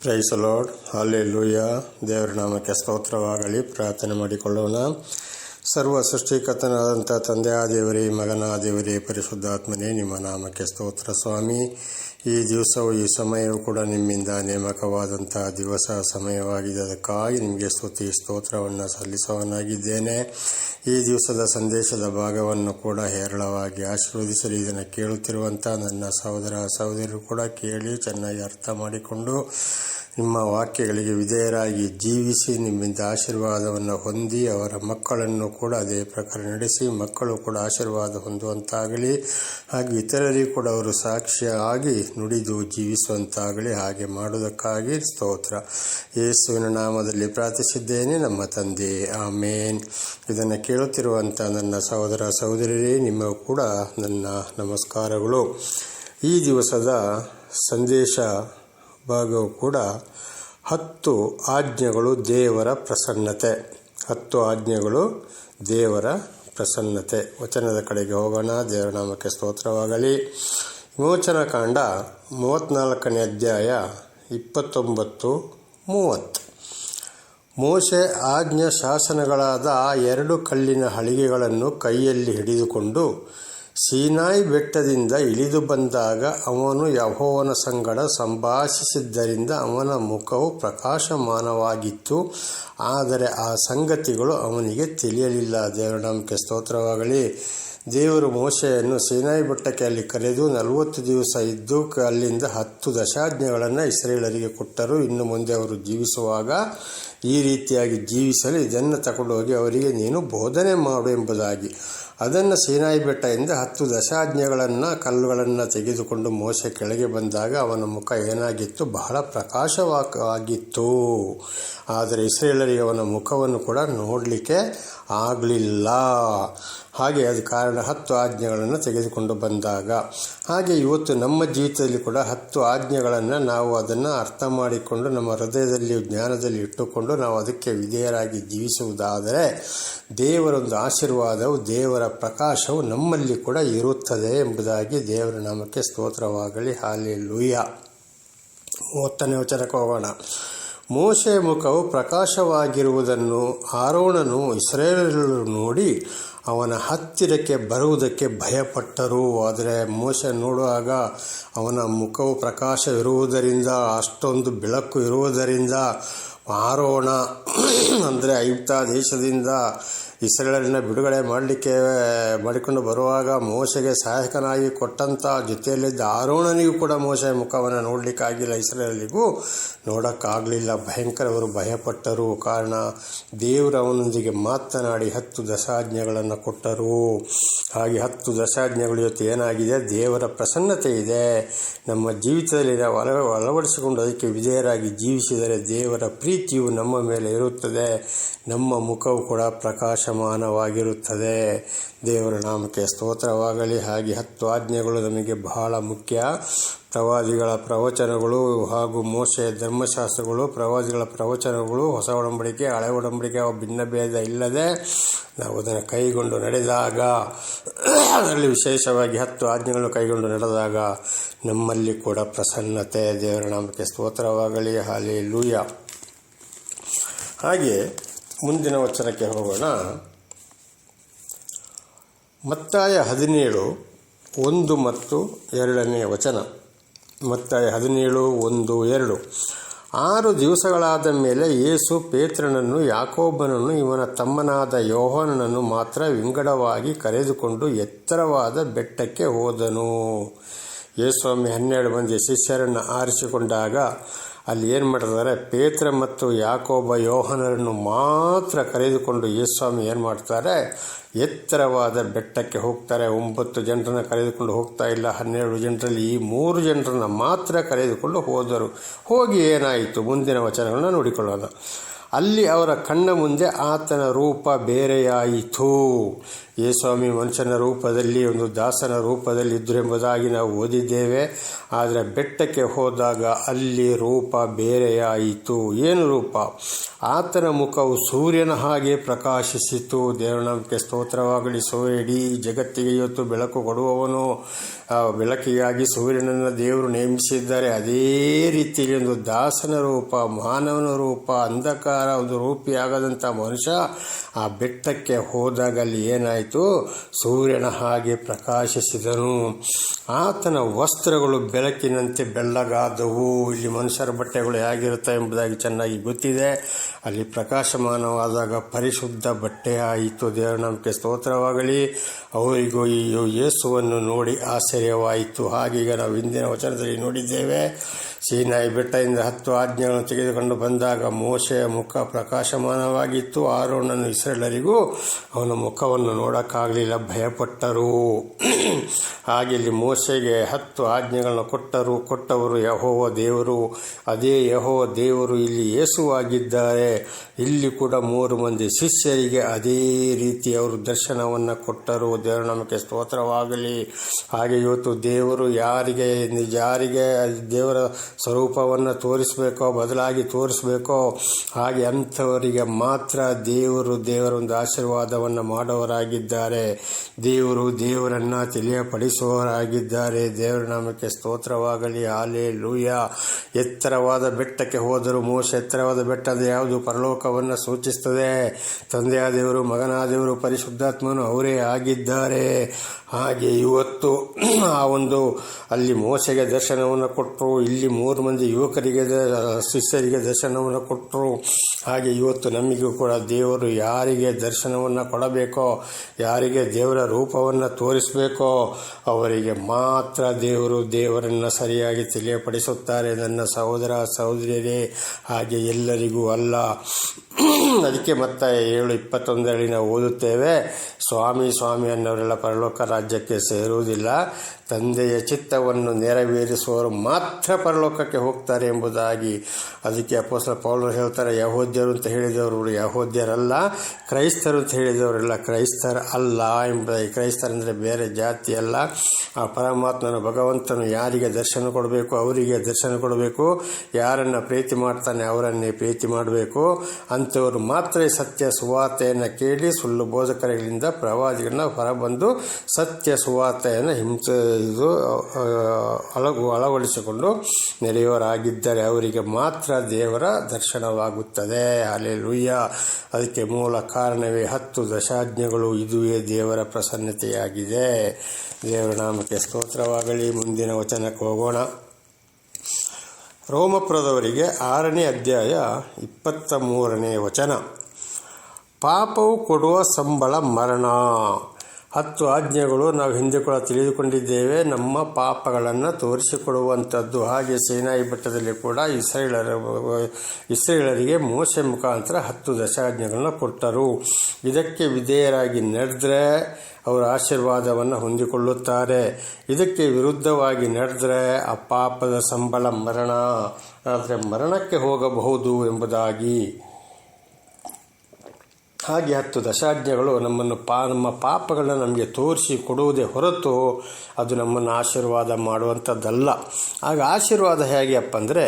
Price lord ಹಾಲೆ ಲೂಯ ದೇವರ ನಾಮಕ್ಕೆ ಸ್ತೋತ್ರವಾಗಲಿ. ಪ್ರಾರ್ಥನೆ ಮಾಡಿಕೊಳ್ಳೋಣ. ಸರ್ವ ಸೃಷ್ಟಿಕರ್ತನಾದಂಥ ತಂದೆಯ ದೇವರೇ ಮಗನ ದೇವರೇ, ಪರಿಶುದ್ಧಾತ್ಮನೇ, ನಿಮ್ಮ ನಾಮಕ್ಕೆ ಸ್ತೋತ್ರ ಸ್ವಾಮಿ. ಈ ದಿವಸವು ಈ ಸಮಯವು ಕೂಡ ನಿಮ್ಮಿಂದ ನೇಮಕವಾದಂತಹ ದಿವಸ ಸಮಯವಾಗಿದೆ ಅದಕ್ಕಾಗಿ ನಿಮಗೆ ಸ್ತುತಿ ಸ್ತೋತ್ರವನ್ನು ಸಲ್ಲಿಸುವವನಾಗಿದ್ದೇನೆ. ಈ ದಿವಸದ ಸಂದೇಶದ ಭಾಗವನ್ನು ಕೂಡ ಹೇರಳವಾಗಿ ಆಶೀರ್ವದಿಸಲಿ ಇದನ್ನು ಕೇಳುತ್ತಿರುವಂಥ ನನ್ನ ಸಹೋದರ ಸಹೋದರರು ಕೂಡ ಕೇಳಿ ಚೆನ್ನಾಗಿ ಅರ್ಥ ಮಾಡಿಕೊಂಡು ನಿಮ್ಮ ವಾಕ್ಯಗಳಿಗೆ ವಿಧೇಯರಾಗಿ ಜೀವಿಸಿ ನಿಮ್ಮಿಂದ ಆಶೀರ್ವಾದವನ್ನು ಹೊಂದಿ ಅವರ ಮಕ್ಕಳನ್ನು ಕೂಡ ಅದೇ ಪ್ರಕಾರ ನಡೆಸಿ ಮಕ್ಕಳು ಕೂಡ ಆಶೀರ್ವಾದ ಹೊಂದುವಂತಾಗಲಿ. ಹಾಗೆ ಇತರರಿಗೂ ಕೂಡ ಅವರು ಸಾಕ್ಷ್ಯ ಆಗಿ ನುಡಿದು ಜೀವಿಸುವಂತಾಗಲಿ, ಹಾಗೆ ಮಾಡುವುದಕ್ಕಾಗಿ ಸ್ತೋತ್ರ. ಯೇಸುವಿನ ನಾಮದಲ್ಲಿ ಪ್ರಾರ್ಥಿಸಿದ್ದೇನೆ ನಮ್ಮ ತಂದೆ. ಆಮೇನ್. ಇದನ್ನು ಕೇಳುತ್ತಿರುವಂಥ ನನ್ನ ಸಹೋದರ ಸಹೋದರಿಯರೇ ನಿಮ್ಮ ಕೂಡ ನನ್ನ ನಮಸ್ಕಾರಗಳು. ಈ ದಿವಸದ ಸಂದೇಶ ಭಾಗವು ಕೂಡ ಹತ್ತು ಆಜ್ಞೆಗಳು ದೇವರ ಪ್ರಸನ್ನತೆ. ಹತ್ತು ಆಜ್ಞೆಗಳು ದೇವರ ಪ್ರಸನ್ನತೆ. ವಚನದ ಕಡೆಗೆ ಹೋಗೋಣ. ದೇವರ ನಾಮಕ್ಕೆ ಸ್ತೋತ್ರವಾಗಲಿ. ವಿಮೋಚನ ಮೂವತ್ನಾಲ್ಕನೇ ಮೂವತ್ತ್ನಾಲ್ಕನೇ ಅಧ್ಯಾಯ ಇಪ್ಪತ್ತೊಂಬತ್ತು ಮೂವತ್ತು. ಮೋಶೆ ಆಜ್ಞಾ ಶಾಸನಗಳಾದ ಆ ಎರಡು ಕಲ್ಲಿನ ಹಳಿಗೆಗಳನ್ನು ಕೈಯಲ್ಲಿ ಹಿಡಿದುಕೊಂಡು ಸೀನಾಯಿ ಬೆಟ್ಟದಿಂದ ಇಳಿದು ಬಂದಾಗ ಅವನು ಯಹೋವನ ಸಂಗಡ ಸಂಭಾಷಿಸಿದ್ದರಿಂದ ಅವನ ಮುಖವು ಪ್ರಕಾಶಮಾನವಾಗಿತ್ತು. ಆದರೆ ಆ ಸಂಗತಿಗಳು ಅವನಿಗೆ ತಿಳಿಯಲಿಲ್ಲ. ದೇವರ ನಂಬಿಕೆ ಸ್ತೋತ್ರವಾಗಲಿ. ದೇವರು ಮೋಶೆಯನ್ನು ಸೀನಾಯಿ ಬೆಟ್ಟಕ್ಕೆ ಅಲ್ಲಿ ಕರೆದು ನಲವತ್ತು ದಿವಸ ಇದ್ದು ಅಲ್ಲಿಂದ ಹತ್ತು ದಶಾಜ್ಞೆಗಳನ್ನು ಇಸ್ರೇಲರಿಗೆ ಕೊಟ್ಟರು. ಇನ್ನು ಮುಂದೆ ಅವರು ಜೀವಿಸುವಾಗ ಈ ರೀತಿಯಾಗಿ ಜೀವಿಸಲು ಇದನ್ನು ತಗೊಂಡೋಗಿ ಅವರಿಗೆ, ನೀನು ಬೋಧನೆ ಮಾಡು ಎಂಬುದಾಗಿ. ಅದನ್ನು ಸೀನಾಯಿ ಬೆಟ್ಟದಿಂದ ಹತ್ತು ದಶಾಜ್ಞೆಗಳನ್ನು, ಕಲ್ಲುಗಳನ್ನು ತೆಗೆದುಕೊಂಡು ಮೋಶೆ ಕೆಳಗೆ ಬಂದಾಗ ಅವನ ಮುಖ ಏನಾಗಿತ್ತು? ಬಹಳ ಪ್ರಕಾಶವಾಗಿತ್ತು ಆದರೆ ಇಸ್ರೇಲರಿಗೆ ಅವನ ಮುಖವನ್ನು ಕೂಡ ನೋಡಲಿಕ್ಕೆ ಆಗಲಿಲ್ಲ. ಹಾಗೆ ಅದು ಕಾರಣ ಹತ್ತು ಆಜ್ಞೆಗಳನ್ನು ತೆಗೆದುಕೊಂಡು ಬಂದಾಗ. ಹಾಗೆ ಇವತ್ತು ನಮ್ಮ ಜೀವಿತದಲ್ಲಿ ಕೂಡ ಹತ್ತು ಆಜ್ಞೆಗಳನ್ನು ನಾವು ಅದನ್ನು ಅರ್ಥ ಮಾಡಿಕೊಂಡು ನಮ್ಮ ಹೃದಯದಲ್ಲಿ ಜ್ಞಾನದಲ್ಲಿ ಇಟ್ಟುಕೊಂಡು ನಾವು ಅದಕ್ಕೆ ವಿಧೇಯರಾಗಿ ಜೀವಿಸುವುದಾದರೆ ದೇವರೊಂದು ಆಶೀರ್ವಾದವು, ದೇವರ ಪ್ರಕಾಶವು ನಮ್ಮಲ್ಲಿ ಕೂಡ ಇರುತ್ತದೆ ಎಂಬುದಾಗಿ ದೇವರ ನಾಮಕ್ಕೆ ಸ್ತೋತ್ರವಾಗಲಿ. ಹಾಲಿ ಲೂಯ ಮೂವತ್ತನೇ ವಚನಕ್ಕೆ ಹೋಗೋಣ. ಮೋಶೆ ಮುಖವು ಪ್ರಕಾಶವಾಗಿರುವುದನ್ನು ಆರೋಣನು ಇಸ್ರೇಲರು ನೋಡಿ ಅವನ ಹತ್ತಿರಕ್ಕೆ ಬರುವುದಕ್ಕೆ ಭಯಪಟ್ಟರು. ಆದರೆ ಮೋಶ ನೋಡುವಾಗ ಅವನ ಮುಖವು ಪ್ರಕಾಶವಿರುವುದರಿಂದ, ಅಷ್ಟೊಂದು ಬೆಳಕು ಇರುವುದರಿಂದ ಆರೋಣ ಅಂದರೆ ಐಪ್ತ ದೇಶದಿಂದ ಇಸ್ರೇಲರನ್ನ ಬಿಡುಗಡೆ ಮಾಡಲಿಕ್ಕೆ ಮಾಡಿಕೊಂಡು ಬರುವಾಗ ಮೋಸೆಗೆ ಸಹಾಯಕನಾಗಿ ಕೊಟ್ಟಂಥ ಜೊತೆಯಲ್ಲಿದ್ದ ಆರೋಣನಿಗೂ ಕೂಡ ಮೋಸೆ ಮುಖವನ್ನು ನೋಡಲಿಕ್ಕಾಗಿಲ್ಲ ಇಸ್ರೇಲಿಗೂ ನೋಡೋಕ್ಕಾಗಲಿಲ್ಲ. ಭಯಂಕರವರು ಭಯಪಟ್ಟರು. ಕಾರಣ ದೇವರು ಅವನೊಂದಿಗೆ ಮಾತನಾಡಿ ಹತ್ತು ದಶಾಜ್ಞೆಗಳನ್ನು ಕೊಟ್ಟರು. ಹಾಗೆ ಹತ್ತು ದಶಾಜ್ಞೆಗಳ ಜೊತೆ ಏನಾಗಿದೆ? ದೇವರ ಪ್ರಸನ್ನತೆ ಇದೆ. ನಮ್ಮ ಜೀವಿತದಲ್ಲಿ ನಾವು ಅಳ, ಅಳವಡಿಸಿಕೊಂಡು ಅದಕ್ಕೆ ವಿಧೇಯರಾಗಿ ಜೀವಿಸಿದರೆ ದೇವರ ಪ್ರೀತಿಯು ನಮ್ಮ ಮೇಲೆ ಇರುತ್ತದೆ. ನಮ್ಮ ಮುಖವು ಕೂಡ ಪ್ರಕಾಶಮಾನವಾಗಿರುತ್ತದೆ ದೇವರ ನಾಮಕ್ಕೆ ಸ್ತೋತ್ರವಾಗಲಿ. ಹಾಗೆ ಹತ್ತು ಆಜ್ಞೆಗಳು ನಮಗೆ ಬಹಳ ಮುಖ್ಯ. ಪ್ರವಾದಿಗಳ ಪ್ರವಚನಗಳು ಹಾಗೂ ಮೋಸೆ ಧರ್ಮಶಾಸ್ತ್ರಗಳು, ಪ್ರವಾದಿಗಳ ಪ್ರವಚನಗಳು, ಹೊಸ ಒಡಂಬಡಿಕೆ, ಹಳೆ ಒಡಂಬಡಿಕೆ ಭಿನ್ನ ಭೇದ ಇಲ್ಲದೆ ನಾವು ಅದನ್ನು ಕೈಗೊಂಡು ನಡೆದಾಗ, ಅದರಲ್ಲಿ ವಿಶೇಷವಾಗಿ ಹತ್ತು ಆಜ್ಞೆಗಳನ್ನು ಕೈಗೊಂಡು ನಡೆದಾಗ ನಮ್ಮಲ್ಲಿ ಕೂಡ ಪ್ರಸನ್ನತೆ, ದೇವರ ನಾಮಕ್ಕೆ ಸ್ತೋತ್ರವಾಗಲಿ. ಹಾಲಿ ಲೂಯ ಹಾಗೆ ಮುಂದಿನ ವಚನಕ್ಕೆ ಹೋಗೋಣ. ಮತ್ತಾಯ ಹದಿನೇಳು, ಒಂದು ಮತ್ತು ಎರಡನೇ ವಚನ. ಮತ್ತಾಯ ಹದಿನೇಳು, ಒಂದು, ಎರಡು. ಆರು ದಿವಸಗಳಾದ ಮೇಲೆ ಯೇಸು ಪೇತ್ರನನ್ನು, ಯಾಕೋಬನನ್ನು, ಇವನ ತಮ್ಮನಾದ ಯೋಹನನನ್ನು ಮಾತ್ರ ವಿಂಗಡವಾಗಿ ಕರೆದುಕೊಂಡು ಎತ್ತರವಾದ ಬೆಟ್ಟಕ್ಕೆ ಹೋದನು. ಯೇಸ್ವಾಮಿ ಹನ್ನೆರಡು ಮಂದಿ ಶಿಷ್ಯರನ್ನು ಆರಿಸಿಕೊಂಡಾಗ ಅಲ್ಲಿ ಏನು ಮಾಡ್ತಾರೆ ಪೇತ್ರ ಮತ್ತು ಯಾಕೋಬ ಯೋಹನರನ್ನು ಮಾತ್ರ ಕರೆದುಕೊಂಡು ಯೇಸ್ವಾಮಿ ಏನು ಮಾಡ್ತಾರೆ? ಎತ್ತರವಾದ ಬೆಟ್ಟಕ್ಕೆ ಹೋಗ್ತಾರೆ. ಒಂಬತ್ತು ಜನರನ್ನು ಕರೆದುಕೊಂಡು ಹೋಗ್ತಾ ಇಲ್ಲ. ಹನ್ನೆರಡು ಜನರಲ್ಲಿ ಈ ಮೂರು ಜನರನ್ನು ಮಾತ್ರ ಕರೆದುಕೊಂಡು ಹೋದರು. ಹೋಗಿ ಏನಾಯಿತು? ಮುಂದಿನ ವಚನಗಳನ್ನ ನೋಡಿಕೊಳ್ಳೋಣ. ಅಲ್ಲಿ ಅವರ ಕಣ್ಣ ಮುಂದೆ ಆತನ ರೂಪ ಬೇರೆಯಾಯಿತು. ಯೇಸ್ವಾಮಿ ಮನುಷ್ಯನ ರೂಪದಲ್ಲಿ, ಒಂದು ದಾಸನ ರೂಪದಲ್ಲಿ ಇದ್ದರು ಎಂಬುದಾಗಿ ನಾವು ಓದಿದ್ದೇವೆ. ಆದರೆ ಬೆಟ್ಟಕ್ಕೆ ಹೋದಾಗ ಅಲ್ಲಿ ರೂಪ ಬೇರೆಯಾಯಿತು. ಏನು ರೂಪ? ಆತನ ಮುಖವು ಸೂರ್ಯನ ಹಾಗೆ ಪ್ರಕಾಶಿಸಿತು. ದೇವರ ನಂಬಿಕೆ ಸ್ತೋತ್ರವಾಗಲಿ. ಸೂರ್ಯ ಇಡೀ ಜಗತ್ತಿಗೆ ಇವತ್ತು ಬೆಳಕು ಕೊಡುವವನು. ಬೆಳಕಿಗಾಗಿ ಸೂರ್ಯನನ್ನು ದೇವರು ನೇಮಿಸಿದ್ದಾರೆ. ಅದೇ ರೀತಿಯಲ್ಲಿ ಒಂದು ದಾಸನ ರೂಪ, ಮಾನವನ ರೂಪ, ಅಂಧಕಾರ, ಒಂದು ರೂಪಿಯಾಗದಂಥ ಮನುಷ್ಯ ಆ ಬೆಟ್ಟಕ್ಕೆ ಹೋದಾಗ ಅಲ್ಲಿ ಏನಾಯಿತು? ಸೂರ್ಯನ ಹಾಗೆ ಪ್ರಕಾಶಿಸಿದನು. ಆತನ ವಸ್ತ್ರಗಳು ಬೆಳಕಿನಂತೆ ಬೆಳ್ಳಗಾದವು. ಇಲ್ಲಿ ಮನುಷ್ಯರ ಬಟ್ಟೆಗಳು ಹೇಗಿರುತ್ತೆ ಎಂಬುದಾಗಿ ಚೆನ್ನಾಗಿ ಗೊತ್ತಿದೆ. ಅಲ್ಲಿ ಪ್ರಕಾಶಮಾನವಾದಾಗ ಪರಿಶುದ್ಧ ಬಟ್ಟೆ ಆಯಿತು. ದೇವರ ನಂಬಿಕೆ ಸ್ತೋತ್ರವಾಗಲಿ. ಅವರಿಗೂ ಈ ಯೇಸುವನ್ನು ನೋಡಿ ಆಶ್ಚರ್ಯವಾಯಿತು. ಹಾಗೀಗ ನಾವು ಹಿಂದಿನ ವಚನದಲ್ಲಿ ನೋಡಿದ್ದೇವೆ. ಸೀನಾಯಿ ಬೆಟ್ಟದಿಂದ ಹತ್ತು ಆಜ್ಞೆಗಳನ್ನು ತೆಗೆದುಕೊಂಡು ಬಂದಾಗ ಮೋಶೆಯ ಮುಖ ಪ್ರಕಾಶಮಾನವಾಗಿತ್ತು. ಆರೋಣನು ಇಸ್ರೇಲರಿಗೂ ಅವನ ಮುಖವನ್ನು ನೋಡೋಕ್ಕಾಗಲಿಲ್ಲ ಭಯಪಟ್ಟರು. ಹಾಗೆ ಇಲ್ಲಿ ಮೋಸೆಗೆ ಹತ್ತು ಆಜ್ಞೆಗಳನ್ನು ಕೊಟ್ಟರು. ಕೊಟ್ಟವರು ಯಹೋವ ದೇವರು. ಅದೇ ಯಹೋವ ದೇವರು ಇಲ್ಲಿ ಯೇಸುವಾಗಿದ್ದಾರೆ ಇಲ್ಲಿ ಕೂಡ ಮೂರು ಮಂದಿ ಶಿಷ್ಯರಿಗೆ ಅದೇ ರೀತಿ ಅವರು ದರ್ಶನವನ್ನು ಕೊಟ್ಟರು. ದೇವರು ನಮಗೆ ಸ್ತೋತ್ರವಾಗಲಿ. ಹಾಗೆ ಇವತ್ತು ದೇವರು ಯಾರಿಗೆ ಯಾರಿಗೆ ದೇವರ ಸ್ವರೂಪವನ್ನು ತೋರಿಸಬೇಕೋ, ಬದಲಾಗಿ ತೋರಿಸಬೇಕೋ, ಹಾಗೆ ಅಂಥವರಿಗೆ ಮಾತ್ರ ದೇವರು ದೇವರೊಂದು ಆಶೀರ್ವಾದವನ್ನು ಮಾಡೋರಾಗಿದ್ದಾರೆ ದೇವರು ದೇವರನ್ನು ತಿಳಿಯಪಡಿಸುವವರಾಗಿದ್ದಾರೆ. ದೇವರ ನಾಮಕ್ಕೆ ಸ್ತೋತ್ರವಾಗಲಿ. ಆಲೆ ಲೂಯ ಎತ್ತರವಾದ ಬೆಟ್ಟಕ್ಕೆ ಹೋದರೂ ಮೋಸ ಎತ್ತರವಾದ ಬೆಟ್ಟದ ಯಾವುದು ಪರಲೋಕವನ್ನು ಸೂಚಿಸುತ್ತದೆ? ತಂದೆಯ ದೇವರು ಮಗನ ದೇವರು ಪರಿಶುದ್ಧಾತ್ಮನು ಅವರೇ ಆಗಿದ್ದಾರೆ. ಹಾಗೆ ಇವತ್ತು ಆ ಒಂದು ಅಲ್ಲಿ ಮೋಸೆಗೆ ದರ್ಶನವನ್ನು ಕೊಟ್ಟರು, ಇಲ್ಲಿ ಮೂರು ಮಂದಿ ಯುವಕರಿಗೆ ಶಿಷ್ಯರಿಗೆ ದರ್ಶನವನ್ನು ಕೊಟ್ಟರು. ಹಾಗೆ ಇವತ್ತು ನಮಗೂ ಕೂಡ ದೇವರು ಯಾರಿಗೆ ದರ್ಶನವನ್ನು ಕೊಡಬೇಕೋ ಯಾರಿಗೆ ದೇವರ ರೂಪವನ್ನು ತೋರಿಸಬೇಕೋ ಅವರಿಗೆ ಮಾತ್ರ ದೇವರು ದೇವರನ್ನು ಸರಿಯಾಗಿ ತಿಳಿಯಪಡಿಸುತ್ತಾರೆ. ನನ್ನ ಸಹೋದರ, ಸಹೋದರಿಯರೇ, ಹಾಗೆ ಎಲ್ಲರಿಗೂ ಅಲ್ಲ. ಅದಕ್ಕೆ ಮತ್ತೆ ಏಳು ಇಪ್ಪತ್ತೊಂದರಲ್ಲಿ ನಾವು ಓದುತ್ತೇವೆ. ಸ್ವಾಮಿ ಸ್ವಾಮಿ ಅನ್ನೋರೆಲ್ಲ ಪರಲೋಕ ರಾಜ್ಯಕ್ಕೆ ಸೇರುವುದಿಲ್ಲ. ತಂದೆಯ ಚಿತ್ತವನ್ನು ನೆರವೇರಿಸುವವರು ಮಾತ್ರ ಪರಲೋಕಕ್ಕೆ ಹೋಗ್ತಾರೆ ಎಂಬುದಾಗಿ ಅದಕ್ಕೆ ಅಪೋಸಲ ಪೌಲರು ಹೇಳ್ತಾರೆ. ಯಹೋದ್ಯರು ಅಂತ ಹೇಳಿದವರು ಯಹೋದ್ಯರಲ್ಲ, ಕ್ರೈಸ್ತರು ಅಂತ ಹೇಳಿದವರೆಲ್ಲ ಕ್ರೈಸ್ತರ ಅಲ್ಲ ಎಂಬುದಾಗಿ. ಕ್ರೈಸ್ತರಂದರೆ ಬೇರೆ ಜಾತಿ ಅಲ್ಲ. ಆ ಪರಮಾತ್ಮನ ಭಗವಂತನು ಯಾರಿಗೆ ದರ್ಶನ ಕೊಡಬೇಕು, ಅವರಿಗೆ ದರ್ಶನ ಕೊಡಬೇಕು. ಯಾರನ್ನು ಪ್ರೀತಿ ಮಾಡ್ತಾನೆ ಅವರನ್ನೇ ಪ್ರೀತಿ ಮಾಡಬೇಕು. ಅಂಥವರು ಮಾತ್ರ ಈ ಸತ್ಯ ಸುವಾರ್ತೆಯನ್ನು ಕೇಳಿ ಸುಳ್ಳು ಬೋಧಕರಿಗಳಿಂದ ಪ್ರವಾದಿಗಳನ್ನ ಹೊರಬಂದು ಸತ್ಯ ಸುವಾರ್ತೆಯನ್ನು ಹಿಂಸೆ ಇದು ಅಳಗು, ಅಳವಡಿಸಿಕೊಂಡು ನೆರೆಯವರಾಗಿದ್ದರೆ ಅವರಿಗೆ ಮಾತ್ರ ದೇವರ ದರ್ಶನವಾಗುತ್ತದೆ. ಅಲ್ಲಿ ಲುಯ್ಯ ಅದಕ್ಕೆ ಮೂಲ ಕಾರಣವೇ ಹತ್ತು ದಶಾಜ್ಞೆಗಳು. ಇದುವೇ ದೇವರ ಪ್ರಸನ್ನತೆಯಾಗಿದೆ. ದೇವರ ನಾಮಕ್ಕೆ ಸ್ತೋತ್ರವಾಗಲಿ. ಮುಂದಿನ ವಚನಕ್ಕೆ ಹೋಗೋಣ. ರೋಮಪ್ರದವರಿಗೆ ಆರನೇ ಅಧ್ಯಾಯ ಇಪ್ಪತ್ತ ಮೂರನೇ ವಚನ. ಪಾಪವು ಕೊಡುವ ಸಂಬಳ ಮರಣ. ಹತ್ತು ಆಜ್ಞೆಗಳು ನಾವು ಹಿಂದೆ ಕೂಡ ತಿಳಿದುಕೊಂಡಿದ್ದೇವೆ. ನಮ್ಮ ಪಾಪಗಳನ್ನು ತೋರಿಸಿಕೊಡುವಂಥದ್ದು. ಹಾಗೆ ಸೇನಾಯಿ ಬೆಟ್ಟದಲ್ಲಿ ಕೂಡ ಇಸ್ರೇಲರ ಇಸ್ರೇಲರಿಗೆ ಮೋಸೆ ಮುಖಾಂತರ ಹತ್ತು ದಶಾಜ್ಞೆಗಳನ್ನು ಕೊಟ್ಟರು. ಇದಕ್ಕೆ ವಿಧೇಯರಾಗಿ ನಡೆದ್ರೆ ಅವರ ಆಶೀರ್ವಾದವನ್ನು ಹೊಂದಿಕೊಳ್ಳುತ್ತಾರೆ. ಇದಕ್ಕೆ ವಿರುದ್ಧವಾಗಿ ನಡೆದ್ರೆ ಆ ಪಾಪದ ಸಂಬಳ ಮರಣ. ಆದರೆ ಮರಣಕ್ಕೆ ಹೋಗಬಹುದು ಎಂಬುದಾಗಿ ಹಾಗೆ ಹತ್ತು ದಶಾಜ್ಞೆಗಳು ನಮ್ಮನ್ನು ಪಾ, ನಮ್ಮ ಪಾಪಗಳನ್ನ ನಮಗೆ ತೋರಿಸಿ ಕೊಡುವುದೇ ಹೊರತು ಅದು ನಮ್ಮನ್ನು ಆಶೀರ್ವಾದ ಮಾಡುವಂಥದ್ದಲ್ಲ. ಆಗ ಆಶೀರ್ವಾದ ಹೇಗೆಯಪ್ಪ ಅಂದರೆ,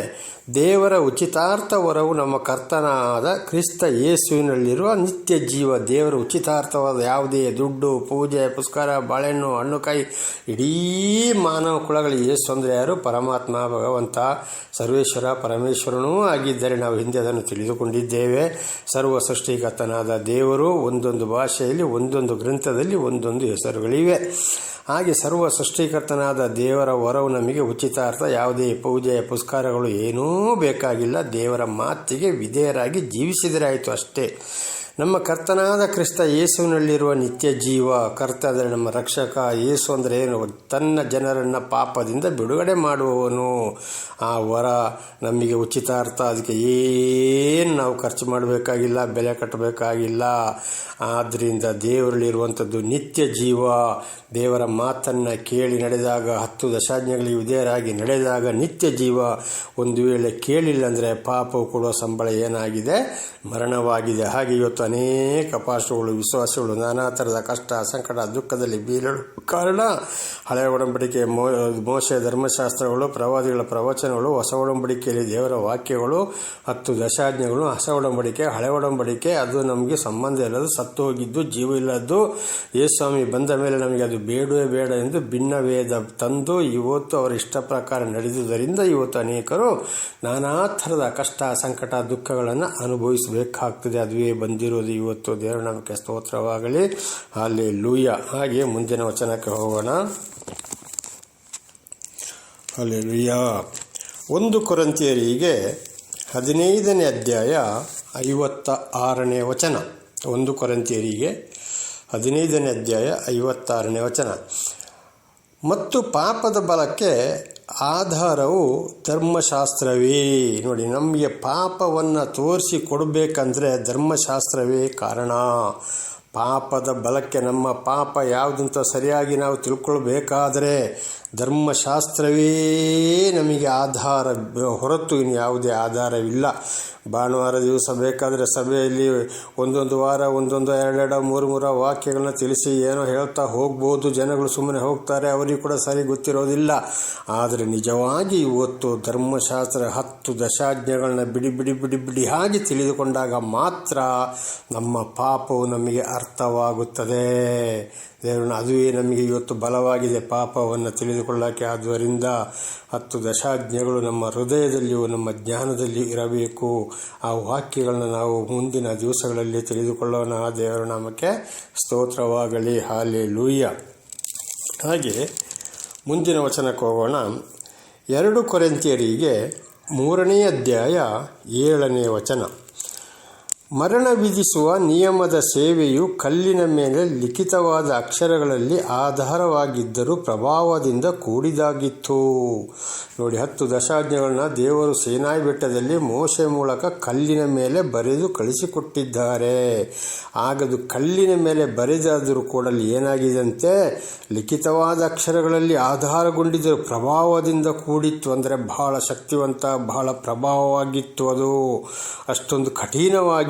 ದೇವರ ಉಚಿತಾರ್ಥ ವರವು ನಮ್ಮ ಕರ್ತನಾದ ಕ್ರಿಸ್ತ ಯೇಸುವಿನಲ್ಲಿರುವ ನಿತ್ಯ ಜೀವ ದೇವರ ಉಚಿತಾರ್ಥವಾದ ಯಾವುದೇ ದುಡ್ಡು, ಪೂಜೆ ಪುಸ್ಕಾರ ಬಾಳೆಹಣ್ಣು, ಹಣ್ಣುಕಾಯಿ, ಇಡೀ ಮಾನವ ಕುಳಗಳು ಯೇಸು ಅಂದರೆ ಯಾರು? ಪರಮಾತ್ಮ, ಭಗವಂತ, ಸರ್ವೇಶ್ವರ, ಪರಮೇಶ್ವರನೂ ಆಗಿದ್ದರೆ ನಾವು ಹಿಂದೆ ಅದನ್ನು ತಿಳಿದುಕೊಂಡಿದ್ದೇವೆ. ಸರ್ವ ಸೃಷ್ಟಿಕರ್ತನಾದ ದೇವರು ಒಂದೊಂದು ಭಾಷೆಯಲ್ಲಿ, ಒಂದೊಂದು ಗ್ರಂಥದಲ್ಲಿ ಒಂದೊಂದು ಹೆಸರುಗಳಿವೆ. ಹಾಗೆ ಸರ್ವ ಸೃಷ್ಟಿಕರ್ತನಾದ ದೇವರ ವರವು ನಮಗೆ ಉಚಿತಾರ್ಥ. ಯಾವುದೇ ಪೂಜೆ, ಪುಸ್ಕಾರಗಳು ಏನೂ ಬೇಕಾಗಿಲ್ಲ. ದೇವರ ಮಾತಿಗೆ ವಿಧೇಯರಾಗಿ ಜೀವಿಸಿದರೆ ಆಯಿತು ಅಷ್ಟೇ. ನಮ್ಮ ಕರ್ತನಾದ ಕ್ರಿಸ್ತ ಯೇಸುವಿನಲ್ಲಿರುವ ನಿತ್ಯ ಜೀವ, ಕರ್ತ ಅಂದರೆ ನಮ್ಮ ರಕ್ಷಕ, ಯೇಸು ಅಂದರೆ ಏನು? ತನ್ನ ಜನರನ್ನು ಪಾಪದಿಂದ ಬಿಡುಗಡೆ ಮಾಡುವವನು. ಆ ವರ ನಮಗೆ ಉಚಿತಾರ್ಥ ಅದಕ್ಕೆ ಏನು ನಾವು ಖರ್ಚು ಮಾಡಬೇಕಾಗಿಲ್ಲ, ಬೆಲೆ ಕಟ್ಟಬೇಕಾಗಿಲ್ಲ. ಆದ್ದರಿಂದ ದೇವರಲ್ಲಿರುವಂಥದ್ದು ನಿತ್ಯ ಜೀವ. ದೇವರ ಮಾತನ್ನು ಕೇಳಿ ನಡೆದಾಗ, ಹತ್ತು ದಶಾಜ್ಞೆಗಳಿಗೆ ವಿಧೇಯರಾಗಿ ನಡೆದಾಗ ನಿತ್ಯ ಜೀವ. ಒಂದು ವೇಳೆ ಕೇಳಿಲ್ಲ ಅಂದರೆ ಪಾಪವು ಕೊಡುವ ಸಂಬಳ ಏನಾಗಿದೆ? ಮರಣವಾಗಿದೆ. ಹಾಗೆ ಇವತ್ತು ಅನೇಕ ಪಾರ್ಶ್ವಗಳು, ವಿಶ್ವಾಸಗಳು, ನಾನಾ ಥರದ ಕಷ್ಟ, ಸಂಕಟ, ದುಃಖದಲ್ಲಿ ಬೀರಲು ಕಾರಣ. ಹಳೆಯ ಒಡಂಬಡಿಕೆ, ಮೋ, ಮೋಶೆ ಧರ್ಮಶಾಸ್ತ್ರಗಳು, ಪ್ರವಾದಿಗಳ ಪ್ರವಚನಗಳು, ಹೊಸ ಒಡಂಬಡಿಕೆಯಲ್ಲಿ ದೇವರ ವಾಕ್ಯಗಳು ಹತ್ತು ದಶಾಜ್ಞೆಗಳು, ಹೊಸ ಒಡಂಬಡಿಕೆ, ಹಳೆ ಒಡಂಬಡಿಕೆ, ಅದು ನಮಗೆ ಸಂಬಂಧ ಇಲ್ಲದು ಸತ್ತು ಹೋಗಿದ್ದು, ಜೀವ ಇಲ್ಲದ್ದು. ಯೇಸ್ವಾಮಿ ಬಂದ ಮೇಲೆ ನಮಗೆ ಅದು ಬೇಡವೇ ಬೇಡ ಎಂದು ಭಿನ್ನ ವೇದ ತಂದು ಇವತ್ತು ಅವರ ಇಷ್ಟ ಪ್ರಕಾರ ನಡೆದುದರಿಂದ ಇವತ್ತು ಅನೇಕರು ನಾನಾ ಥರದ ಕಷ್ಟ, ಸಂಕಟ, ದುಃಖಗಳನ್ನು ಅನುಭವಿಸಬೇಕಾಗ್ತದೆ. ಅದುವೇ ಬಂದಿರೋದು ಇವತ್ತು ದೇವರ ನಾಮಕ್ಕೆ ಸ್ತೋತ್ರವಾಗಲಿ. ಅಲ್ಲಿ ಲೂಯ ಹಾಗೆ ಮುಂದಿನ ವಚನಕ್ಕೆ ಹೋಗೋಣ. ಅಲ್ಲಿ ಲೂಯ ಒಂದು ಕೊರಂತಿಯರಿಗೆ ಹದಿನೈದನೇ ಅಧ್ಯಾಯ ಐವತ್ತ ಆರನೇ ವಚನ. ಒಂದು ಕೊರಂತಿಯರಿಗೆ ಹದಿನೈದನೇ ಅಧ್ಯಾಯ ಐವತ್ತಾರನೇ ವಚನ. ಮತ್ತು ಪಾಪದ ಬಲಕ್ಕೆ ಆಧಾರವು ಧರ್ಮಶಾಸ್ತ್ರವೇ. ನೋಡಿ ನಮಗೆ ಪಾಪವನ್ನು ತೋರಿಸಿ ಕೊಡಬೇಕಂದ್ರೆ ಧರ್ಮಶಾಸ್ತ್ರವೇ ಕಾರಣ. ಪಾಪದ ಬಲಕ್ಕೆ ನಮ್ಮ ಪಾಪ ಯಾವುದಂತ ಸರಿಯಾಗಿ ನಾವು ತಿಳ್ಕೊಳ್ಬೇಕಾದರೆ ಧರ್ಮಶಾಸ್ತ್ರವೇ ನಮಗೆ ಆಧಾರ, ಹೊರತು ಇನ್ನು ಯಾವುದೇ ಆಧಾರವಿಲ್ಲ. ಭಾನುವಾರ ದಿವಸ ಬೇಕಾದರೆ ಸಭೆಯಲ್ಲಿ ಒಂದೊಂದು ವಾರ, ಒಂದೊಂದು ಎರಡೆರಡು, ಮೂರು ಮೂರು ವಾಕ್ಯಗಳನ್ನ ತಿಳಿಸಿ ಏನೋ ಹೇಳ್ತಾ ಹೋಗ್ಬೋದು. ಜನಗಳು ಸುಮ್ಮನೆ ಹೋಗ್ತಾರೆ, ಅವರಿಗೂ ಕೂಡ ಸರಿ ಗೊತ್ತಿರೋದಿಲ್ಲ. ಆದರೆ ನಿಜವಾಗಿ ಇವತ್ತು ಧರ್ಮಶಾಸ್ತ್ರ ಹತ್ತು ದಶಾಜ್ಞೆಗಳನ್ನ ಬಿಡಿ ಬಿಡಿ ಬಿಡಿ ಬಿಡಿ ಹಾಗೆ ತಿಳಿದುಕೊಂಡಾಗ ಮಾತ್ರ ನಮ್ಮ ಪಾಪವು ನಮಗೆ ಅರ್ಥವಾಗುತ್ತದೆ. ದೇವರನ್ನ ಅದುವೇ ನಮಗೆ ಇವತ್ತು ಬಲವಾಗಿದೆ ಪಾಪವನ್ನು ತಿಳಿದುಕೊಳ್ಳೋಕ್ಕೆ. ಆದ್ದರಿಂದ ಹತ್ತು ದಶಾಜ್ಞೆಗಳು ನಮ್ಮ ಹೃದಯದಲ್ಲಿಯೂ ನಮ್ಮ ಜ್ಞಾನದಲ್ಲಿ ಇರಬೇಕು. ಆ ವಾಕ್ಯಗಳನ್ನ ನಾವು ಮುಂದಿನ ದಿವಸಗಳಲ್ಲಿ ತಿಳಿದುಕೊಳ್ಳೋಣ. ದೇವರ ನಾಮಕ್ಕೆ ಸ್ತೋತ್ರವಾಗಲಿ. ಹಾಲೆ ಲೂಯ್ಯ ಹಾಗೆ ಮುಂದಿನ ವಚನಕ್ಕೆ ಹೋಗೋಣ. ಎರಡು ಕೊರೆಂತಿಯರಿಗೆ ಮೂರನೇ ಅಧ್ಯಾಯ ಏಳನೇ ವಚನ. ಮರಣ ವಿಧಿಸುವ ನಿಯಮದ ಸೇವೆಯು ಕಲ್ಲಿನ ಮೇಲೆ ಲಿಖಿತವಾದ ಅಕ್ಷರಗಳಲ್ಲಿ ಆಧಾರವಾಗಿದ್ದರೂ ಪ್ರಭಾವದಿಂದ ಕೂಡಿದಾಗಿತ್ತು. ನೋಡಿ, ಹತ್ತು ದಶಾಜ್ಞೆಗಳನ್ನ ದೇವರು ಸೇನಾಯಿ ಬೆಟ್ಟದಲ್ಲಿ ಮೋಸೆ ಮೂಲಕ ಕಲ್ಲಿನ ಮೇಲೆ ಬರೆದು ಕಳಿಸಿಕೊಟ್ಟಿದ್ದಾರೆ. ಆಗದು ಕಲ್ಲಿನ ಮೇಲೆ ಬರೆದಾದರೂ ಕೂಡ ಏನಾಗಿದೆಂತೆ ಲಿಖಿತವಾದ ಅಕ್ಷರಗಳಲ್ಲಿ ಆಧಾರಗೊಂಡಿದ್ದರೂ ಪ್ರಭಾವದಿಂದ ಕೂಡಿತ್ತು ಅಂದರೆ ಬಹಳ ಶಕ್ತಿವಂತ, ಬಹಳ ಪ್ರಭಾವವಾಗಿತ್ತು ಅದು. ಅಷ್ಟೊಂದು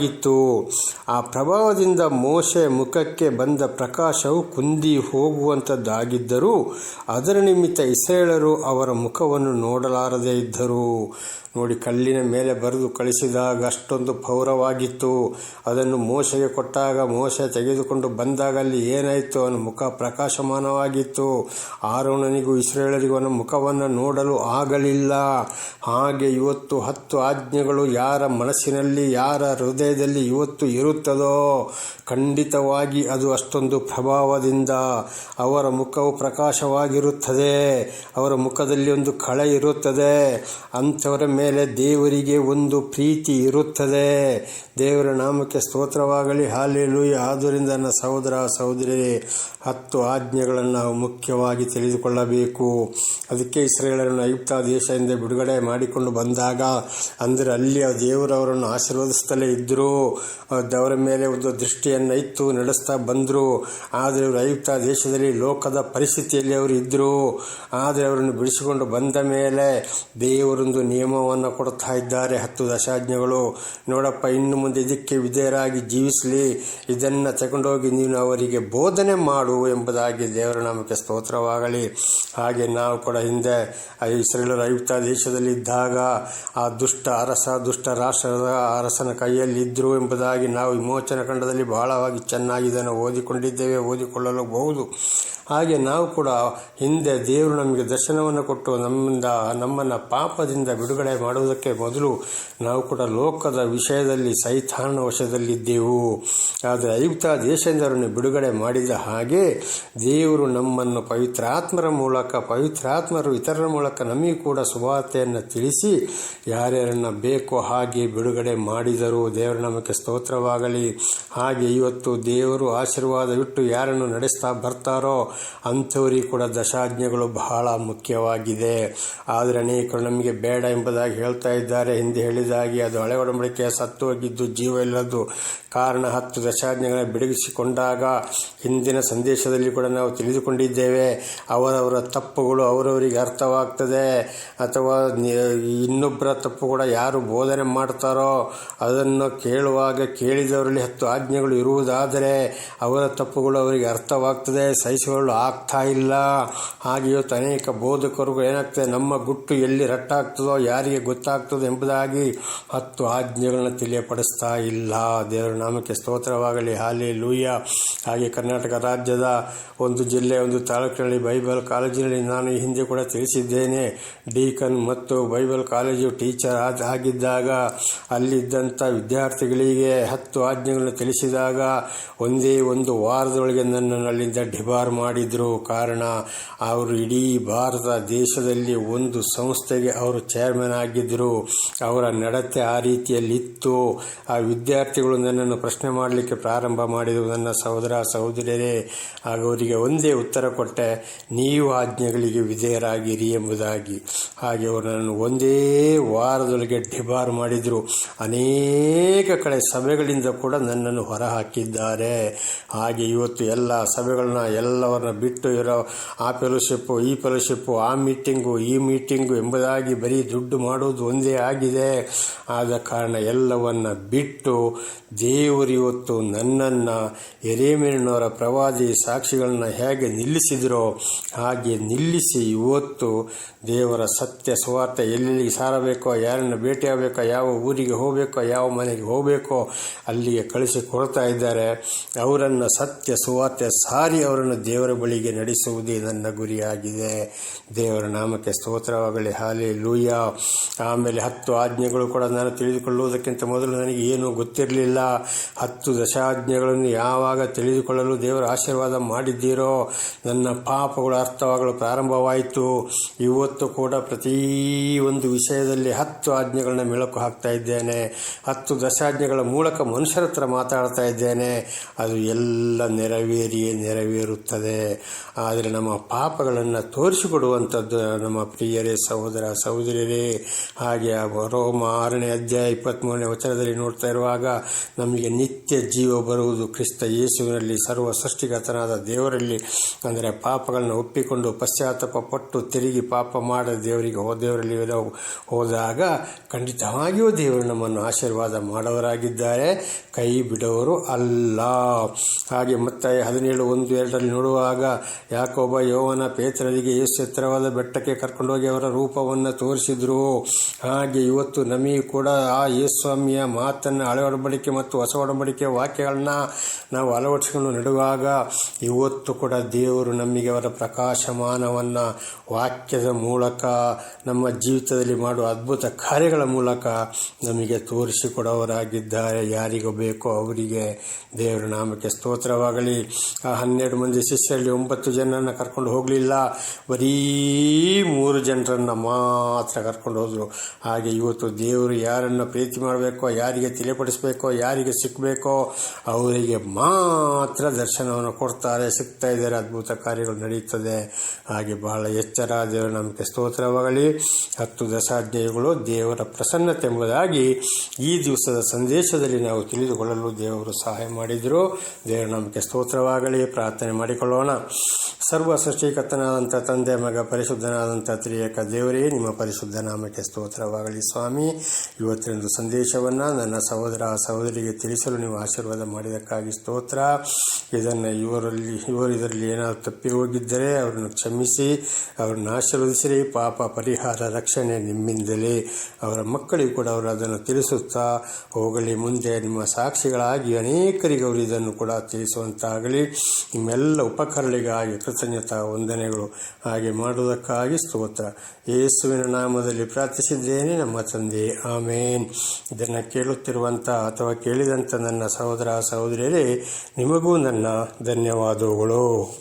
ಕಠಿಣವಾಗಿತ್ತು ಆ ಪ್ರಭಾವದಿಂದ ಮೋಶೆ ಮುಖಕ್ಕೆ ಬಂದ ಪ್ರಕಾಶವು ಕುಂದಿ ಹೋಗುವಂಥದ್ದಾಗಿದ್ದರೂ ಅದರ ನಿಮಿತ್ತ ಇಸ್ರೇಳರು ಅವರ ಮುಖವನ್ನು ನೋಡಲಾರದೇ ಇದ್ದರು. ನೋಡಿ ಕಲ್ಲಿನ ಮೇಲೆ ಬರೆದು ಕಳಿಸಿದಾಗ ಅಷ್ಟೊಂದು ಪೌರವಾಗಿತ್ತು. ಅದನ್ನು ಮೋಸೆಗೆ ಕೊಟ್ಟಾಗ ಮೋಸೆ ತೆಗೆದುಕೊಂಡು ಬಂದಾಗ ಅಲ್ಲಿ ಏನಾಯಿತು? ಅವನ ಮುಖ ಪ್ರಕಾಶಮಾನವಾಗಿತ್ತು. ಆರೋಣನಿಗೂ ಇಸ್ರೇಳರಿಗೂ ಅವನ ಮುಖವನ್ನು ನೋಡಲು ಆಗಲಿಲ್ಲ. ಹಾಗೆ ಇವತ್ತು ಹತ್ತು ಆಜ್ಞೆಗಳು ಯಾರ ಮನಸ್ಸಿನಲ್ಲಿ, ಯಾರ ಹೃದಯದಲ್ಲಿ ಇವತ್ತು ಇರುತ್ತದೋ? ಖಂಡಿತವಾಗಿ ಅದು ಅಷ್ಟೊಂದು ಪ್ರಭಾವದಿಂದ ಅವರ ಮುಖವು ಪ್ರಕಾಶವಾಗಿರುತ್ತದೆ. ಅವರ ಮುಖದಲ್ಲಿ ಒಂದು ಕಳೆ ಇರುತ್ತದೆ. ಅಂಥವರ ಮೇಲೆ ದೇವರಿಗೆ ಒಂದು ಪ್ರೀತಿ ಇರುತ್ತದೆ. ದೇವರ ನಾಮಕ್ಕೆ ಸ್ತೋತ್ರವಾಗಲಿ. ಹಾಲೇಲು ಆದ್ದರಿಂದ ನನ್ನ ಸಹೋದರ ಸಹೋದರಿ ಹತ್ತು ಆಜ್ಞೆಗಳನ್ನು ನಾವು ಮುಖ್ಯವಾಗಿ ತಿಳಿದುಕೊಳ್ಳಬೇಕು. ಅದಕ್ಕೆ ಇಸ್ರೇಲರನ್ನು ಆಯುಕ್ತ ದೇಶದಿಂದ ಬಿಡುಗಡೆ ಮಾಡಿಕೊಂಡು ಬಂದಾಗ, ಅಂದರೆ ಅಲ್ಲಿ ಆ ದೇವರವರನ್ನು ಆಶೀರ್ವದಿಸ್ತಲೇ ಇದ್ದರು ಅವರ ಮೇಲೆ ಒಂದು ದೃಷ್ಟಿಯನ್ನು ಇತ್ತು ನಡೆಸ್ತಾ ಬಂದರು. ಆದರೆ ಅವರು ಐಪ್ತ ದೇಶದಲ್ಲಿ ಲೋಕದ ಪರಿಸ್ಥಿತಿಯಲ್ಲಿ ಅವರು ಇದ್ದರು ಆದರೆ ಅವರನ್ನು ಬಿಡಿಸಿಕೊಂಡು ಬಂದ ಮೇಲೆ ದೇವರೊಂದು ನಿಯಮವನ್ನು ಕೊಡ್ತಾ ಇದ್ದಾರೆ. ಹತ್ತು ದಶಾಜ್ಞೆಗಳು. ನೋಡಪ್ಪ, ಇನ್ನು ಮುಂದೆ ಇದಕ್ಕೆ ವಿಧೇಯರಾಗಿ ಜೀವಿಸಲಿ. ಇದನ್ನು ತಗೊಂಡೋಗಿ ನೀನು ಅವರಿಗೆ ಬೋಧನೆ ಮಾಡು ಎಂಬುದಾಗಿ ದೇವರ ನಾಮಕ್ಕೆ ಸ್ತೋತ್ರವಾಗಲಿ. ಹಾಗೆ ನಾವು ಕೂಡ ಹಿಂದೆ ಇಸ್ರೇಲರ ಆಯುಕ್ತ ದೇಶದಲ್ಲಿ ಇದ್ದಾಗ ಆ ದುಷ್ಟ ಅರಸ, ದುಷ್ಟ ರಾಷ್ಟ್ರದ ಅರಸನ ಕೈಯಲ್ಲಿದ್ದರು ಎಂಬುದಾಗಿ ನಾವು ವಿಮೋಚನಾ ಖಂಡದಲ್ಲಿ ಬಹಳವಾಗಿ ಚೆನ್ನಾಗಿ ಇದನ್ನು ಓದಿಕೊಂಡಿದ್ದೇವೆ ಓದಿಕೊಳ್ಳಲು ಬಹುದು ಹಾಗೆ ನಾವು ಕೂಡ ಹಿಂದೆ ದೇವರು ನಮಗೆ ದರ್ಶನವನ್ನು ಕೊಟ್ಟು ನಮ್ಮಿಂದ, ನಮ್ಮನ್ನು ಪಾಪದಿಂದ ಬಿಡುಗಡೆ ಮಾಡುವುದಕ್ಕೆ ಮೊದಲು ನಾವು ಕೂಡ ಲೋಕದ ವಿಷಯದಲ್ಲಿ ಸೈತಾನ ವಶದಲ್ಲಿದ್ದೆವು. ಆದರೆ ಐಪ್ತ ದೇಶಂದರನ್ನು ಬಿಡುಗಡೆ ಮಾಡಿದ ಹಾಗೆ ದೇವರು ನಮ್ಮನ್ನು ಪವಿತ್ರಾತ್ಮರ ಮೂಲಕ, ಪವಿತ್ರಾತ್ಮರು ಇತರರ ಮೂಲಕ ನಮಗೆ ಕೂಡ ಸುವಾರ್ತೆಯನ್ನು ತಿಳಿಸಿ ಯಾರ್ಯಾರನ್ನ ಬೇಕೋ ಹಾಗೆ ಬಿಡುಗಡೆ ಮಾಡಿದರು. ದೇವರ ನಮಗೆ ಸ್ತೋತ್ರವಾಗಲಿ. ಹಾಗೆ ಇವತ್ತು ದೇವರು ಆಶೀರ್ವಾದ ಬಿಟ್ಟು ಯಾರನ್ನು ನಡೆಸ್ತಾ ಬರ್ತಾರೋ ಅಂಥವರಿಗೆ ಕೂಡ ದಶಾಜ್ಞೆಗಳು ಬಹಳ ಮುಖ್ಯವಾಗಿದೆ. ಆದರೆ ಅನೇಕರು ನಮಗೆ ಬೇಡ ಎಂಬುದಾಗಿ ಎಂಬುದಾಗಿ ಹೇಳ್ತಾ ಇದ್ದಾರೆ. ಹಿಂದೆ ಹೇಳಿದಾಗಿ ಅದು ಹಳೆ ಒಡಂಬಡಿಕೆಯ ಸತ್ತು ಹೋಗಿದ್ದು ಜೀವ ಇಲ್ಲದ್ದು ಕಾರಣ ಹತ್ತು ದಶಾಜ್ಞೆಗಳನ್ನು ಬಿಡುಗಿಸಿಕೊಂಡಾಗ ಹಿಂದಿನ ಸಂದೇಶದಲ್ಲಿ ಕೂಡ ನಾವು ತಿಳಿದುಕೊಂಡಿದ್ದೇವೆ. ಅವರವರ ತಪ್ಪುಗಳು ಅವರವರಿಗೆ ಅರ್ಥವಾಗ್ತದೆ. ಅಥವಾ ಇನ್ನೊಬ್ಬರ ತಪ್ಪು ಕೂಡ ಯಾರು ಬೋಧನೆ ಮಾಡ್ತಾರೋ ಅದನ್ನು ಕೇಳುವಾಗ ಕೇಳಿದವರಲ್ಲಿ ಹತ್ತು ಆಜ್ಞೆಗಳು ಇರುವುದಾದರೆ ಅವರ ತಪ್ಪುಗಳು ಅವರಿಗೆ ಅರ್ಥವಾಗ್ತದೆ. ಸಹಿಸಿಕೊಳ್ಳಲು ಆಗ್ತಾ ಇಲ್ಲ. ಹಾಗೆ ಇವತ್ತು ಅನೇಕ ಬೋಧಕರುಗಳು ಏನಾಗ್ತದೆ? ನಮ್ಮ ಗುಟ್ಟು ಎಲ್ಲಿ ರಟ್ಟಾಗ್ತದೋ, ಯಾರಿಗೆ ಗೊತ್ತಾಗ್ತದೋ ಎಂಬುದಾಗಿ ಹತ್ತು ಆಜ್ಞೆಗಳನ್ನು ತಿಳಿಯಪಡಿಸ್ತಾ ಇಲ್ಲ. ದೇವರ ನಾಮಕ್ಕೆ ಸ್ತೋತ್ರವಾಗಲಿ. ಹಾಲಿ ಲೂಯ ಹಾಗೆ ಕರ್ನಾಟಕ ರಾಜ್ಯದ ಒಂದು ಜಿಲ್ಲೆ, ಒಂದು ತಾಲೂಕಿನಲ್ಲಿ ಬೈಬಲ್ ಕಾಲೇಜಿನಲ್ಲಿ ನಾನು ಈ ಹಿಂದೆ ಕೂಡ ತಿಳಿಸಿದ್ದೇನೆ. ಡೀಕನ್ ಮತ್ತು ಬೈಬಲ್ ಕಾಲೇಜು ಟೀಚರ್ ಆಗಿದ್ದಾಗ ಅಲ್ಲಿದ್ದಂಥ ವಿದ್ಯಾರ್ಥಿಗಳಿಗೆ ಹತ್ತು ಆಜ್ಞೆಗಳನ್ನು ತಿಳಿಸಿದಾಗ ಒಂದೇ ಒಂದು ವಾರದೊಳಗೆ ನನ್ನನ್ನು ಅಲ್ಲಿಂದ ಡಿಬಾರ್ ಮಾಡಿದರು. ಕಾರಣ, ಅವರು ಇಡೀ ಭಾರತ ದೇಶದಲ್ಲಿ ಒಂದು ಸಂಸ್ಥೆಗೆ ಅವರು ಚೇರ್ಮನ್ ಆಗಿದ್ದರು. ಅವರ ನಡತೆ ಆ ರೀತಿಯಲ್ಲಿತ್ತು ಆ ವಿದ್ಯಾರ್ಥಿಗಳು ನನ್ನನ್ನು ಪ್ರಶ್ನೆ ಮಾಡಲಿಕ್ಕೆ ಪ್ರಾರಂಭ ಮಾಡಿದರು. ನನ್ನ ಸಹೋದರ, ಸಹೋದರಿಯರೇ ಹಾಗೂ ಅವರಿಗೆ ಒಂದೇ ಉತ್ತರ ಕೊಟ್ಟೆ. ನೀವು ಆಜ್ಞೆಗಳಿಗೆ ವಿಧೇಯರಾಗಿರಿ ಎಂಬುದಾಗಿ. ಹಾಗೆ ಅವರು ನನ್ನನ್ನು ಒಂದೇ ವಾರದೊಳಗೆ ಡಿಬಾರ್ ಮಾಡಿದರು. ಅನೇಕ ಕಡೆ ಸಭೆಗಳಿಂದ ಕೂಡ ನನ್ನನ್ನು ಹೊರಹಾಕಿದ್ದಾರೆ. ಹಾಗೆ ಇವತ್ತು ಎಲ್ಲ ಸಭೆಗಳನ್ನ ಎಲ್ಲವನ್ನ ಬಿಟ್ಟು ಇರೋ ಆ ಫೆಲೋಶಿಪ್ಪು ಈ ಫೆಲೋಶಿಪ್ಪು ಆ ಮೀಟಿಂಗು ಈ ಮೀಟಿಂಗು ಎಂಬುದಾಗಿ ಬರೀ ದುಡ್ಡು ಮಾಡೋದು ಒಂದೇ ಆಗಿದೆ. ಆದ ಕಾರಣ ಎಲ್ಲವನ್ನ ಬಿಟ್ಟು ದೇವರು ಇವತ್ತು ನನ್ನನ್ನು ಎರೇಮೇನವರ ಪ್ರವಾದಿ ಸಾಕ್ಷಿಗಳನ್ನ ಹೇಗೆ ನಿಲ್ಲಿಸಿದರೋ ಹಾಗೆ ನಿಲ್ಲಿಸಿ ಇವತ್ತು ದೇವರ ಸತ್ಯ ಸ್ವಾರ್ಥ ಎಲ್ಲೆಲ್ಲಿಗೆ ಸಾರಬೇಕೋ, ಯಾರನ್ನು ಭೇಟಿಯಾಗಬೇಕೋ ಯಾವ ಊರಿಗೆ ಹೋಗಬೇಕೋ, ಯಾವ ಮನೆಗೆ ಹೋಗಬೇಕೋ ಅಲ್ಲಿಗೆ ಕಳಿಸಿಕೊಡ್ತಾ ಇದ್ದಾರೆ. ಅವರನ್ನು ಸತ್ಯ ಸುವಾರ್ತೆ ಸಾರಿ ಅವರನ್ನು ದೇವರ ಬಳಿಗೆ ನಡೆಸುವುದೇ ನನ್ನ ಗುರಿಯಾಗಿದೆ. ದೇವರ ನಾಮಕ್ಕೆ ಸ್ತೋತ್ರವಾಗಲಿ. ಹಾಲಿ ಲೂಯ ಆಮೇಲೆ ಹತ್ತು ಆಜ್ಞೆಗಳು ಕೂಡ ನಾನು ತಿಳಿದುಕೊಳ್ಳುವುದಕ್ಕಿಂತ ಮೊದಲು ನನಗೆ ಏನೂ ಗೊತ್ತಿರಲಿಲ್ಲ. ಹತ್ತು ದಶಾಜ್ಞೆಗಳನ್ನು ಯಾವಾಗ ತಿಳಿದುಕೊಳ್ಳಲು ದೇವರ ಆಶೀರ್ವಾದ ಮಾಡಿದ್ದೀರೋ, ನನ್ನ ಪಾಪಗಳು ಅರ್ಥವಾಗಲು ಪ್ರಾರಂಭವಾಯಿತು. ಇವತ್ತು ಕೂಡ ಪ್ರತಿ ಒಂದು ವಿಷಯದಲ್ಲಿ ಹತ್ತು ಆಜ್ಞೆಗಳನ್ನ ಮೆಳಕು ಹಾಕ್ತಾ ಇದ್ದೇನೆ. ಹತ್ತು ದಶಾಜ್ಞೆಗಳ ಮೂಲಕ ಮನುಷ್ಯರ ಹತ್ರ ಮಾತಾಡ್ತಾ ಇದ್ದೇನೆ. ಅದು ಎಲ್ಲ ನೆರವೇರಿಯೇ ನೆರವೇರುತ್ತದೆ. ಆದರೆ ನಮ್ಮ ಪಾಪಗಳನ್ನು ತೋರಿಸಿಕೊಡುವಂಥದ್ದು ನಮ್ಮ ಪ್ರಿಯರೇ ಸಹೋದರ ಸಹೋದರಿಯರೇ ಹಾಗೆ ರೋಮ ಆರನೇ ಅಧ್ಯಾಯ ಇಪ್ಪತ್ತ್ಮೂರನೇ ವಚನದಲ್ಲಿ ನೋಡ್ತಾ ಇರುವಾಗ, ನಮಗೆ ನಿತ್ಯ ಜೀವ ಬರುವುದು ಕ್ರಿಸ್ತ ಯೇಸುವಿನಲ್ಲಿ, ಸರ್ವ ಸೃಷ್ಟಿಗತನಾದ ದೇವರಲ್ಲಿ. ಅಂದರೆ ಪಾಪಗಳನ್ನು ಒಪ್ಪಿಕೊಂಡು ಪಶ್ಚಾತ್ತಾಪ ಪಟ್ಟು ತಿರುಗಿ ಪಾಪ ಮಾಡದ ದೇವರಿಗೆ ದೇವರಲ್ಲಿ ಹೋದಾಗ, ಖಂಡಿತವಾಗಿಯೂ ದೇವರು ನಮ್ಮನ್ನು ಆಶೀರ್ವಾದ ಮಾಡೋರಾಗಿದ್ದಾರೆ ಕೈ ಬಿಡೋರು ಅಲ್ಲ. ಹಾಗೆ ಮತ್ತೆ ಹದಿನೇಳು ಒಂದು ಎರಡರಲ್ಲಿ ನೋಡುವಾಗ ಯಾಕೊಬ್ಬ ಯೋವನ ಪೇತ್ರರಿಗೆ ಯೇಸು ಎತ್ತರವಾದ ಬೆಟ್ಟಕ್ಕೆ ಕರ್ಕೊಂಡೋಗಿ ಅವರ ರೂಪವನ್ನು ತೋರಿಸಿದ್ರು. ಹಾಗೆ ಇವತ್ತು ನಮಗೆ ಕೂಡ ಆ ಯೇಸ್ವಾಮಿಯ ಮಾತನ್ನು ಹಳೆ ಒಡಂಬಡಿಕೆ ಮತ್ತು ಹೊಸ ಒಡಂಬಡಿಕೆ ವಾಕ್ಯಗಳನ್ನ ನಾವು ಅಳವಡಿಸಿಕೊಂಡು ನೆಡುವಾಗ ಇವತ್ತು ಕೂಡ ದೇವರು ನಮಗೆ ಅವರ ಪ್ರಕಾಶಮಾನವನ್ನು ವಾಕ್ಯದ ಮೂಲಕ ನಮ್ಮ ಜೀವಿತದಲ್ಲಿ ಮಾಡುವ ಅದ್ಭುತ ಕಾರ್ಯಗಳ ಮೂಲಕ ನಮಗೆ ತೋರಿಸಿಕೊಡೋರಾಗಿದ್ದಾರೆ ಯಾರಿಗೂ ಬೇಕೋ ಅವರಿಗೆ ದೇವರ ನಾಮಕ್ಕೆ ಸ್ತೋತ್ರವಾಗಲಿ. ಆ ಹನ್ನೆರಡು ಮಂದಿ ಶಿಷ್ಯರಲ್ಲಿ ಒಂಬತ್ತು ಜನರನ್ನು ಕರ್ಕೊಂಡು ಹೋಗಲಿಲ್ಲ. ಬರೀ ಮೂರು ಜನರನ್ನು ಮಾತ್ರ ಕರ್ಕೊಂಡು ಹೋದರು ಹಾಗೆ ಇವತ್ತು ದೇವರು ಯಾರನ್ನು ಪ್ರೀತಿ ಮಾಡಬೇಕೋ, ಯಾರಿಗೆ ತಿಳಿಪಡಿಸಬೇಕೋ, ಯಾರಿಗೆ ಸಿಕ್ಕಬೇಕೋ ಅವರಿಗೆ ಮಾತ್ರ ದರ್ಶನವನ್ನು ಕೊಡ್ತಾರೆ. ಸಿಗ್ತಾ ಇದ್ದಾರೆ, ಅದ್ಭುತ ಕಾರ್ಯಗಳು ನಡೆಯುತ್ತದೆ ಹಾಗೆ ಬಹಳ ಎಚ್ಚರ ದೇವರ ನಮಗೆ ಸ್ತೋತ್ರವಾಗಲಿ. ಹತ್ತು ದಶಾಧ್ಯಾಯಗಳು ದೇವರ ಪ್ರಸನ್ನತೆ ಎಂಬುದಾಗಿ ಈ ದಿವಸದ ಸಂದೇಶದಲ್ಲಿ ನಾವು ತಿಳಿದುಕೊಳ್ಳಲು ದೇವರು ಸಹಾಯ ಮಾಡಿದರು. ದೇವರ ನಮಗೆ ಸ್ತೋತ್ರವಾಗಲಿ. ಪ್ರಾರ್ಥನೆ ಮಾಡಿಕೊಳ್ಳೋಣ. ಸರ್ವ ಸೃಷ್ಟಿಕರ್ತನಾದಂಥ ತಂದೆ, ಮಗ, ಪರಿಶುದ್ಧನಾದಂಥ ತ್ರಿಯೇಕ ದೇವರೇ, ನಿಮ್ಮ ಪರಿಶುದ್ಧ ನಾಮಕ್ಕೆ ಸ್ತೋತ್ರವಾಗಲಿ ಸ್ವಾಮಿ. ಇವತ್ತಿನೊಂದು ಸಂದೇಶವನ್ನು ನನ್ನ ಸಹೋದರ ಸಹೋದರಿಗೆ ತಿಳಿಸಲು ನೀವು ಆಶೀರ್ವಾದ ಮಾಡಿದ್ದಕ್ಕಾಗಿ ಸ್ತೋತ್ರ. ಇದನ್ನು ಇವರಲ್ಲಿ, ಇವರು ಇದರಲ್ಲಿ ಏನಾದರೂ ತಪ್ಪಿ ಹೋಗಿದ್ದರೆ ಅವರನ್ನು ಕ್ಷಮಿಸಿ, ಅವರನ್ನು ಆಶೀರ್ವದಿಸಿರಿ. ಪಾಪ ಪರಿಹಾರ ರಕ್ಷಣೆ ನಿಮ್ಮಿಂದಲೇ. ಅವರ ಮಕ್ಕಳಿಗೂ ಕೂಡ ಅವರು ಅದನ್ನು ತಿಳಿಸುತ್ತಾ ಹೋಗಲಿ. ಮುಂದೆ ನಿಮ್ಮ ಸಾಕ್ಷಿಗಳಾಗಿ ಅನೇಕರಿಗೆ ಅವರು ಇದನ್ನು ಕೂಡ ತಿಳಿಸುವಂತಾಗಲಿ. ನಿಮ್ಮೆಲ್ಲ ಉಪಕರಣಗಳಿಗಾಗಿ ಕೃತಜ್ಞತಾ ವಂದನೆಗಳು. ಹಾಗೆ ಮಾಡುವುದಕ್ಕಾಗಿ ಸ್ತೋತ್ರ. ಯೇಸುವಿನ ನಾಮದಲ್ಲಿ ಪ್ರಾರ್ಥಿಸಿದ್ದೇನೆ. ನಮ್ಮ ತಂದೆ ಆಮೇನ್. ಇದನ್ನು ಕೇಳುತ್ತಿರುವಂಥ ಅಥವಾ ಕೇಳಿದಂಥ ನನ್ನ ಸಹೋದರ ಸಹೋದರಿಯರೇ ನಿಮಗೂ ನನ್ನ ಧನ್ಯವಾದಗಳು.